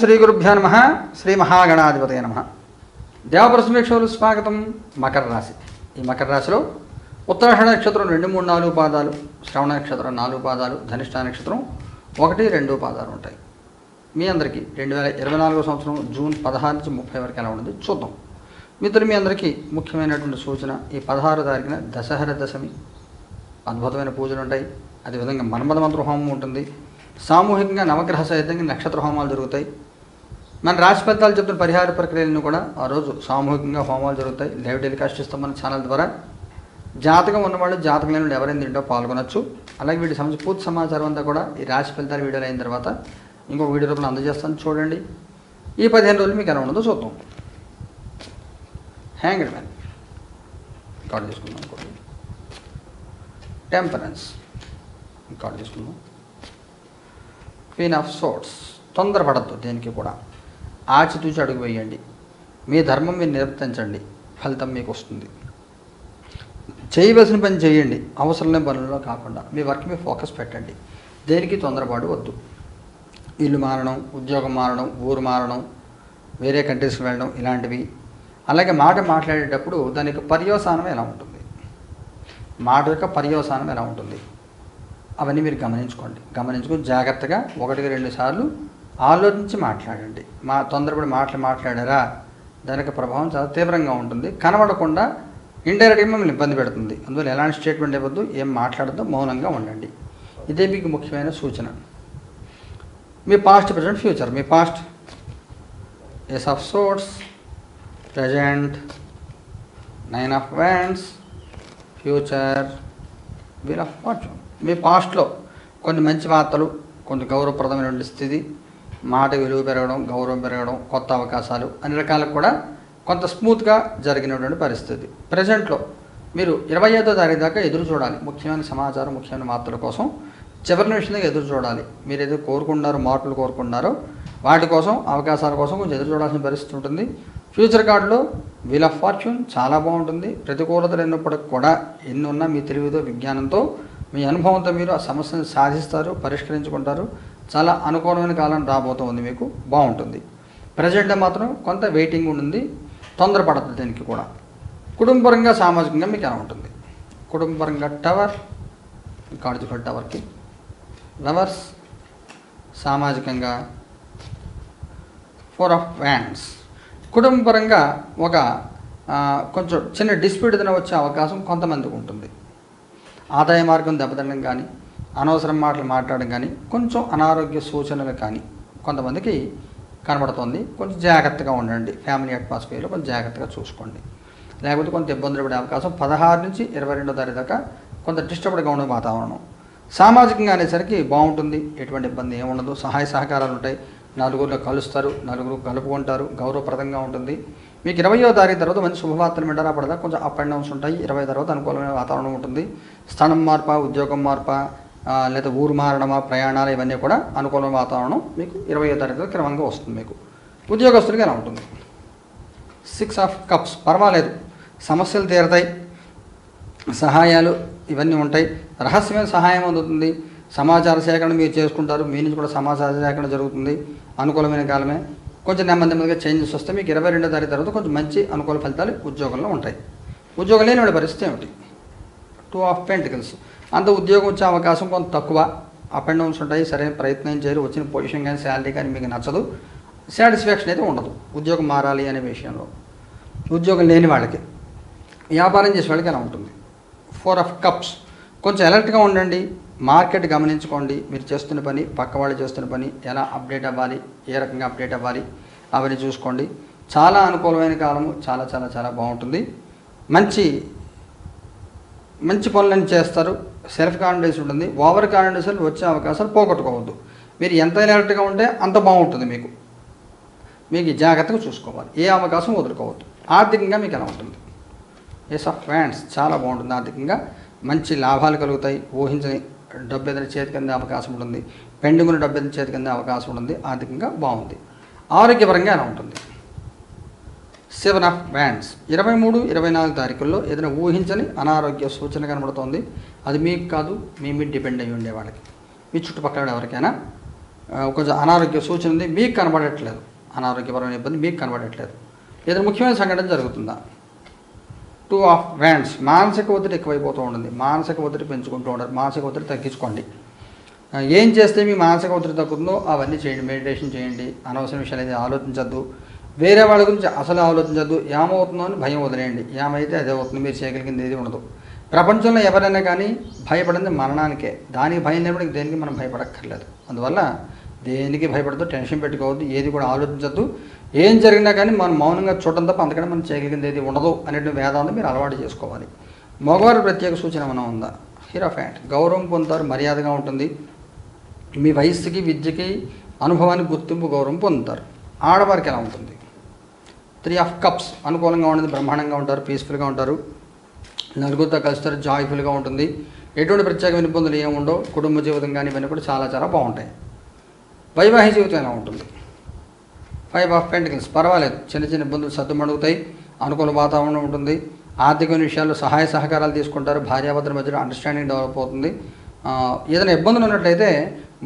శ్రీ గురుభ్యో నమ. శ్రీ మహాగణాధిపతయ నమ. దేవప్రసమీక్షలు స్వాగతం మకర రాశి. ఈ మకర రాశిలో ఉత్తరాషణ నక్షత్రం రెండు మూడు నాలుగు పాదాలు శ్రవణ నక్షత్రం నాలుగు పాదాలు ధనిష్ట నక్షత్రం ఒకటి రెండు పాదాలు ఉంటాయి. మీ అందరికీ రెండు వేల ఇరవై నాలుగో సంవత్సరం జూన్ పదహారు నుంచి ముప్పై వరకు ఎలా ఉంటుంది చూద్దాం. మిత్రులు మీ అందరికీ ముఖ్యమైనటువంటి సూచన ఈ పదహారు తారీఖున దశహర దశమి. అద్భుతమైన పూజలు ఉంటాయి. అదేవిధంగా మన్మథ మంత్ర హోమం ఉంటుంది. సామూహికంగా నవగ్రహ సహితంగా నక్షత్ర హోమాలు జరుగుతాయి. మన రాశి ఫలితాలు చెప్తున్న పరిహార ప్రక్రియలను కూడా ఆ రోజు సామూహికంగా హోమాలు జరుగుతాయి. లైవ్ టెలికాస్ట్ ఇస్తాం మన ఛానల్ ద్వారా. జాతకం ఉన్నవాళ్ళు జాతకం లేని వాళ్ళు ఎవరైనా దీంట్లో పాల్గొనొచ్చు. అలాగే వీటి సంబంధించి పూర్తి సమాచారం అంతా కూడా ఈ రాశి ఫలితాలు వీడియోలు అయిన తర్వాత ఇంకొక వీడియో రూపంలో అందజేస్తాను. చూడండి. ఈ పదిహేను రోజులు మీకు ఎలా ఉండదో చూద్దాం. హ్యాంగ్డ్ మ్యాన్ కార్డు తీసుకుందాం ఇంకోటి టెంపరెన్స్ కార్డు తీసుకుందాం. క్వీన్ ఆఫ్ సోట్స్ తొందరపడద్దు దేనికి కూడా. ఆచితూచి అడుగు వేయండి మీ ధర్మం మీరు నిర్వర్తించండి ఫలితం మీకు వస్తుంది. చేయవలసిన పని చేయండి. అవసరం లేని పనుల్లో కాకుండా మీ వర్క్ మీద ఫోకస్ పెట్టండి. దేనికి తొందరపాటు వద్దు. ఇల్లు మారడం ఉద్యోగం మారడం ఊరు మారడం వేరే కంట్రీస్కి వెళ్ళడం ఇలాంటివి. అలాగే మాట మాట్లాడేటప్పుడు దాని యొక్క పర్యవసానం ఎలా ఉంటుంది? మాట యొక్క పర్యవసానం ఎలా ఉంటుంది? అవన్నీ మీరు గమనించుకోండి. గమనించుకుని జాగ్రత్తగా ఒకటికి రెండు సార్లు ఆలోచించి మాట్లాడండి. మా తొందరపడి మాటలు మాట్లాడారా? దానికి ప్రభావం చాలా తీవ్రంగా ఉంటుంది. కనబడకుండా ఇండైరెక్ట్గా మిమ్మల్ని ఇబ్బంది పెడుతుంది. అందువల్ల ఎలాంటి స్టేట్మెంట్ ఇవ్వద్దు ఏం మాట్లాడద్దు మౌనంగా ఉండండి. ఇదే మీకు ముఖ్యమైన సూచన. మీ past present future. Me past. Ace of swords present nine of wands future wheel of fortune మీ పాస్ట్లో కొన్ని మంచి వార్తలు కొన్ని గౌరవప్రదమైనటువంటి స్థితి మాట విలువ పెరగడం గౌరవం పెరగడం కొత్త అవకాశాలు అన్ని రకాలకు కూడా కొంత స్మూత్గా జరిగినటువంటి పరిస్థితి. ప్రజెంట్లో మీరు ఇరవై ఐదో తారీఖు దాకా ఎదురు చూడాలి. ముఖ్యమైన సమాచారం ముఖ్యమైన వార్తల కోసం చివరి నిమిషం ఎదురు చూడాలి. మీరు ఏదో కోరుకున్నారో మార్పులు కోరుకున్నారో వాటి కోసం అవకాశాల కోసం కొంచెం ఎదురు చూడాల్సిన పరిస్థితి ఉంటుంది. ఫ్యూచర్ కార్డులో వీల్ ఆఫ్ ఫార్చ్యూన్ చాలా బాగుంటుంది. ప్రతికూలతలు ఎన్నప్పటికి కూడా ఎన్ని ఉన్నా మీ తెలివితో విజ్ఞానంతో మీ అనుభవంతో మీరు ఆ సమస్యను సాధిస్తారు పరిష్కరించుకుంటారు. చాలా అనుకూలమైన కాలం రాబోతుంది మీకు బాగుంటుంది. ప్రజెంట్లో మాత్రం కొంత వెయిటింగ్ ఉంటుంది తొందరపడద్దు దీనికి కూడా. కుటుంబపరంగా సామాజికంగా మీకు ఎలా ఉంటుంది? కుటుంబపరంగా టవర్ కార్డు టవర్కి లవర్స్ సామాజికంగా ఫోర్ ఆఫ్ వ్యాన్స్ కుటుంబపరంగా ఒక కొంచెం చిన్న డిస్ప్యూట్ ఏదైనా వచ్చే అవకాశం కొంతమందికి ఉంటుంది. ఆదాయ మార్గం దెబ్బతినడం కానీ అనవసరం మాటలు మాట్లాడడం కానీ కొంచెం అనారోగ్య సూచనలు కానీ కొంతమందికి కనబడుతుంది. కొంచెం జాగ్రత్తగా ఉండండి. ఫ్యామిలీ అట్మాస్ఫియర్లో కొంచెం జాగ్రత్తగా చూసుకోండి. లేకపోతే కొంత ఇబ్బందులు పడే అవకాశం పదహారు నుంచి ఇరవై రెండో తారీఖు దాకా కొంత డిస్టర్బ్డ్గా ఉండే వాతావరణం. సామాజికంగా అనేసరికి బాగుంటుంది. ఎటువంటి ఇబ్బంది ఏముండదు సహాయ సహకారాలు ఉంటాయి. నలుగురిలో కలుస్తారు. నలుగురు కలుపుకుంటారు. గౌరవప్రదంగా ఉంటుంది. మీకు ఇరవయో తారీఖు తర్వాత మంచి శుభవార్తలు వింటారు? పడదా కొంచెం అప్ అండ్ డౌన్స్ ఉంటాయి. ఇరవై తర్వాత అనుకూలమైన వాతావరణం ఉంటుంది. స్థానం మార్ప ఉద్యోగం మార్ప లేదా ఊరు మారడమా ప్రయాణాలు ఇవన్నీ కూడా అనుకూలమైన వాతావరణం మీకు ఇరవై తారీఖు క్రమంగా వస్తుంది మీకు. ఉద్యోగస్తులకి ఎలా ఉంటుంది? సిక్స్ ఆఫ్ కప్స్ పర్వాలేదు. సమస్యలు తీరతాయి. సహాయాలు ఇవన్నీ ఉంటాయి. రహస్యమైన సహాయం అందుతుంది. సమాచార సేకరణ మీరు చేసుకుంటారు. మీ నుంచి కూడా సమాచార సేకరణ జరుగుతుంది. అనుకూలమైన కాలమే. కొంచెం నెమ్మది నెమ్మదిగా చేంజెస్ వస్తే మీకు ఇరవై రెండో తారీఖు తర్వాత కొంచెం మంచి అనుకూల ఫలితాలు ఉద్యోగంలో ఉంటాయి. ఉద్యోగం లేని వాళ్ళ పరిస్థితి ఏమిటి? టూ ఆఫ్ పెంటికల్స్ అంత ఉద్యోగం వచ్చే అవకాశం కొంత తక్కువ. అప్ అండ్ డౌన్స్ ఉంటాయి. సరైన ప్రయత్నం చేయరు. వచ్చిన పొజిషన్ కానీ శాలరీ కానీ మీకు నచ్చదు. సాటిస్ఫాక్షన్ అయితే ఉండదు. ఉద్యోగం మారాలి అనే విషయంలో. ఉద్యోగం లేని వాళ్ళకి వ్యాపారం చేసే వాళ్ళకి ఎలా ఉంటుంది? ఫోర్ ఆఫ్ కప్స్ కొంచెం అలర్ట్గా ఉండండి. మార్కెట్ గమనించుకోండి. మీరు చేస్తున్న పని పక్క వాళ్ళు చేస్తున్న పని ఎలా అప్డేట్ అవ్వాలి? ఏ రకంగా అప్డేట్ అవ్వాలి? అవన్నీ చూసుకోండి. చాలా అనుకూలమైన కాలము. చాలా చాలా చాలా బాగుంటుంది. మంచి మంచి పనులను చేస్తారు సెల్ఫ్ కాన్ఫిడెన్స్ ఉంటుంది ఓవర్ కాన్ఫిడెన్స్ వచ్చే అవకాశాలు పోగొట్టుకోవద్దు. మీరు ఎంత ఎలర్ట్గా ఉంటే అంత బాగుంటుంది మీకు. మీకు జాగ్రత్తగా చూసుకోవాలి. ఏ అవకాశం వదులుకోవద్దు. ఆర్థికంగా మీకు ఎలా ఉంటుంది? ఎస్ ఆఫ్ ఫ్యాండ్స్ చాలా బాగుంటుంది ఆర్థికంగా. మంచి లాభాలు కలుగుతాయి. ఊహించని డబ్బు ఎదురు చేతికి అందే అవకాశం ఉంటుంది. పెండింగ్ ఉన్న డబ్బు ఎదురు చేతికి అందే అవకాశం ఉంటుంది. ఆర్థికంగా బాగుంది. ఆరోగ్యపరంగా ఎలా ఉంటుంది? సెవెన్ ఆఫ్ బ్యాండ్స్ ఇరవై మూడు ఇరవై నాలుగు తారీఖుల్లో ఏదైనా ఊహించని అనారోగ్య సూచన కనబడుతోంది. అది మీకు కాదు మీ మీద డిపెండ్ అయ్యి ఉండే వాళ్ళకి. మీ చుట్టుపక్కల ఎవరికైనా కొంచెం అనారోగ్య సూచన ఉంది మీకు కనబడట్లేదు. అనారోగ్యపరమైన ఇబ్బంది మీకు కనబడట్లేదు. ఏదైనా ముఖ్యమైన సంఘటన జరుగుతుందా? టూ ఆఫ్ వ్యాండ్స్ మానసిక ఒత్తిడి ఎక్కువైపోతూ ఉంటుంది. మానసిక ఒత్తిడి పెంచుకుంటూ ఉంటారు మానసిక ఒత్తిడి తగ్గించుకోండి. ఏం చేస్తే మీ మానసిక ఒత్తిడి తగ్గుతుందో అవన్నీ చేయండి. మెడిటేషన్ చేయండి. అనవసర విషయాలు అయితే ఆలోచించద్దు. వేరే వాళ్ళ గురించి అసలు ఆలోచించద్దు. ఏమవుతుందో అని భయం వదిలేయండి. ఏమైతే అదే అవుతుంది మీరు చేయగలిగింది ఏది ఉండదు. ప్రపంచంలో ఎవరైనా కానీ భయపడింది మరణానికే. దానికి భయం లేనప్పుడు దేనికి మనం భయపడక్కర్లేదు. అందువల్ల దేనికి భయపడద్దు టెన్షన్ పెట్టుకోవద్దు ఏది కూడా ఆలోచించద్దు. ఏం జరిగినా కానీ మనం మౌనంగా చూడడం తప్ప అంతకంటే మనం చేయగలిగింది ఏది ఉండదు అనేటువంటి వేదాంతం మీరు అలవాటు చేసుకోవాలి. మగవారి ప్రత్యేక సూచన మనం ఉందా? హీరో ఫ్యాంట్ గౌరవం పొందుతారు మర్యాదగా ఉంటుంది. మీ వయస్సుకి విద్యకి అనుభవానికి గుర్తింపు గౌరవం పొందుతారు. ఆడవారికి ఎలా ఉంటుంది? త్రీ ఆఫ్ కప్స్ అనుకూలంగా ఉంటుంది బ్రహ్మాండంగా ఉంటారు పీస్ఫుల్గా ఉంటారు. నలుగురితో కలుస్తారు జాయ్ఫుల్గా ఉంటుంది. ఎటువంటి ప్రత్యేకమైన ఇబ్బందులు ఏమి ఉండవు కుటుంబ జీవితం కానీ ఇవన్నీ కూడా చాలా చాలా బాగుంటాయి. వైవాహిక జీవితం ఎలా ఉంటుంది? ఫైవ్ ఆఫ్ పెంటికల్స్ పర్వాలేదు. చిన్న చిన్న ఇబ్బందులు సర్దుమణుగుతాయి అనుకూల వాతావరణం ఉంటుంది. ఆర్థిక విషయాల్లో సహాయ సహకారాలు తీసుకుంటారు. భార్యాభర్తల మధ్యలో అండర్స్టాండింగ్ డెవలప్ అవుతుంది. ఏదైనా ఇబ్బందులు ఉన్నట్లయితే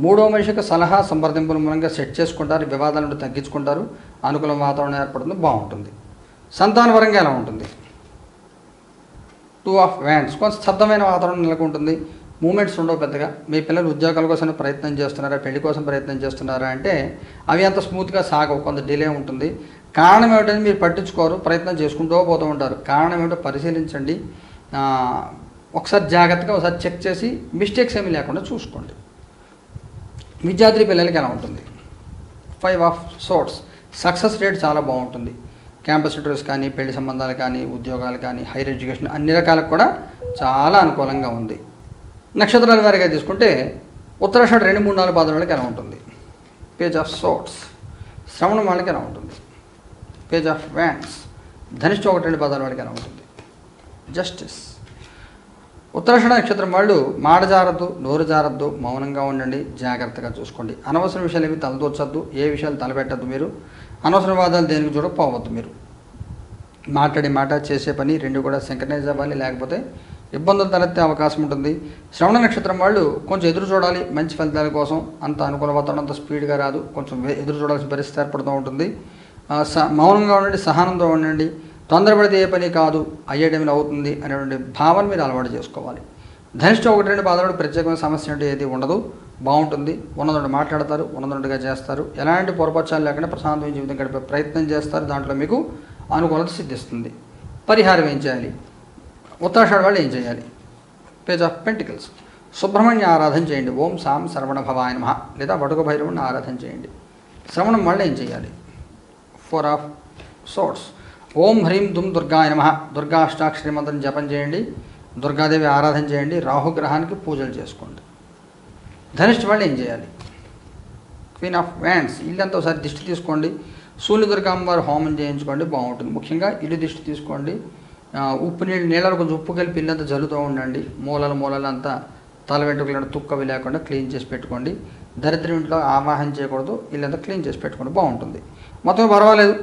మూడో మనిషికి సలహా సంప్రదింపుల మూలంగా సెట్ చేసుకుంటారు. వివాదాలను తగ్గించుకుంటారు. అనుకూల వాతావరణం ఏర్పడుతుంది బాగుంటుంది. సంతానపరంగా ఎలా ఉంటుంది? టూ ఆఫ్ వ్యాండ్స్ కొంచెం స్తబ్దమైన వాతావరణం నెలకొంటుంది. మూమెంట్స్ ఉండవు పెద్దగా. మీ పిల్లలు ఉద్యోగాల కోసం ప్రయత్నం చేస్తున్నారా? పెళ్ళి కోసం ప్రయత్నం చేస్తున్నారా అంటే అవి అంత స్మూత్గా సాగవు. కొంత డిలే ఉంటుంది. కారణం ఏమిటని మీరు పట్టించుకోరు. ప్రయత్నం చేసుకుంటూ పోతూ ఉంటారు. కారణం ఏమిటో పరిశీలించండి. ఒకసారి జాగ్రత్తగా ఒకసారి చెక్ చేసి మిస్టేక్స్ ఏమీ లేకుండా చూసుకోండి. విద్యార్థి పిల్లలకి ఎలా ఉంటుంది? Five of swords success rate చాలా బాగుంటుంది. క్యాంపస్ ఇంటర్వ్యూస్ కానీ పెళ్ళి సంబంధాలు కానీ ఉద్యోగాలు కానీ హైయర్ ఎడ్యుకేషన్ అన్ని రకాలకు కూడా చాలా అనుకూలంగా ఉంది. నక్షత్రాల వారిగా తీసుకుంటే ఉత్తరాషాఢ రెండు మూడు నాలుగు పాదాల వాళ్ళకి ఎలా ఉంటుంది? పేజ్ ఆఫ్ సోట్స్ శ్రవణం వాళ్ళకి ఎలా ఉంటుంది? పేజ్ ఆఫ్ వ్యాండ్స్ ధనిష్ట ఒకటి రెండు పాదాల వాళ్ళకి ఎలా ఉంటుంది? జస్టిస్ ఉత్తరాషణ నక్షత్రం వాళ్ళు మాట జారద్దు నోరు జారద్దు మౌనంగా ఉండండి జాగ్రత్తగా చూసుకోండి. అనవసర విషయాలు ఏమి తలదూర్చద్దు ఏ విషయాలు తలపెట్టద్దు మీరు. అనవసర వాదాలు దేనికి చూడ పోవద్దు మీరు. మాట్లాడే మాట చేసే పని రెండు కూడా సింక్రనైజ్ అవ్వాలి లేకపోతే ఇబ్బందులు తలెత్తే అవకాశం ఉంటుంది. శ్రవణ నక్షత్రం వాళ్ళు కొంచెం ఎదురు చూడాలి మంచి ఫలితాల కోసం. అంత అనుకూల వాతావరణం అంత స్పీడ్గా రాదు. కొంచెం ఎదురు చూడాల్సిన పరిస్థితి ఏర్పడుతూ ఉంటుంది. స మౌనంగా ఉండండి సహనంతో ఉండండి. తొందరపడితే ఏ పని కాదు అయ్యే అవుతుంది అనేటువంటి భావన మీరు అలవాటు చేసుకోవాలి. ధనిష్ట ఒకటి రెండు బాధలు ప్రత్యేకమైన సమస్య అంటే ఏది ఉండదు బాగుంటుంది ఉన్నదొండు మాట్లాడతారు ఉన్నదొండుగా చేస్తారు. ఎలాంటి పొరపక్షాలు లేకుండా ప్రశాంతమైన జీవితం గడిపే ప్రయత్నం చేస్తారు దాంట్లో మీకు అనుకూలత సిద్ధిస్తుంది. పరిహారం ఏం చేయాలి? ఉత్తరాషాఢ వాళ్ళు ఏం చేయాలి? Page of pentacles. సుబ్రహ్మణ్య ఆరాధన చేయండి. ఓం సాం శ్రవణ భవాయ నమ లేదా వడుక భైరవుని ఆరాధన చేయండి. శ్రవణం వల్ల ఏం చేయాలి? ఫోర్ ఆఫ్ సోర్ట్స్ ఓం హ్రీం దుమ్ దుర్గాయ నమ. దుర్గా అష్టాక్షరి మంత్రం జపం చేయండి. దుర్గాదేవి ఆరాధన చేయండి. రాహుగ్రహానికి పూజలు చేసుకోండి. ధనిష్ఠ వాళ్ళు ఏం చేయాలి? క్వీన్ ఆఫ్ వ్యాండ్స్ ఇల్లంతా ఒకసారి దిష్టి తీసుకోండి. సూర్య దుర్గామ్మవారి హోమం చేయించుకోండి. బాగుంటుంది. ముఖ్యంగా ఇల్లు దిష్టి తీసుకోండి. ఉప్పు నీళ్ళు నీళ్ళలో కొంచెం ఉప్పు కలిపి ఇల్లంతా జల్లుతూ ఉండండి. మూలలు మూలలు అంతా తల వెంట్రుకలు తుక్కవి లేకుండా క్లీన్ చేసి పెట్టుకోండి. దరిద్రం ఇంట్లో ఆవాహన చేయకూడదు. ఇల్లంతా క్లీన్ చేసి పెట్టుకోండి. బాగుంటుంది. మొత్తం పర్వాలేదు.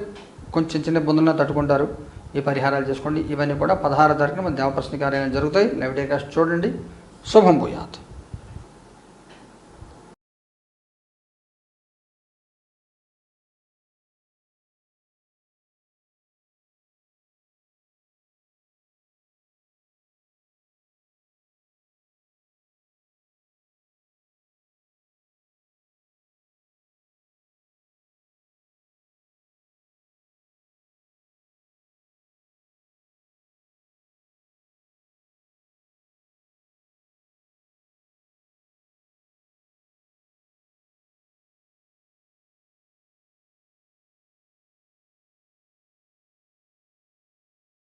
కొంచెం చిన్న ఇబ్బందులను తట్టుకుంటారు. ఈ పరిహారాలు చేసుకోండి. ఇవన్నీ కూడా పదహారు తారీఖున మన దేవప్రశ్న కార్యాలయం జరుగుతాయి. లైవ్ టెలికాస్ట్ చూడండి. శుభం భూయాత్.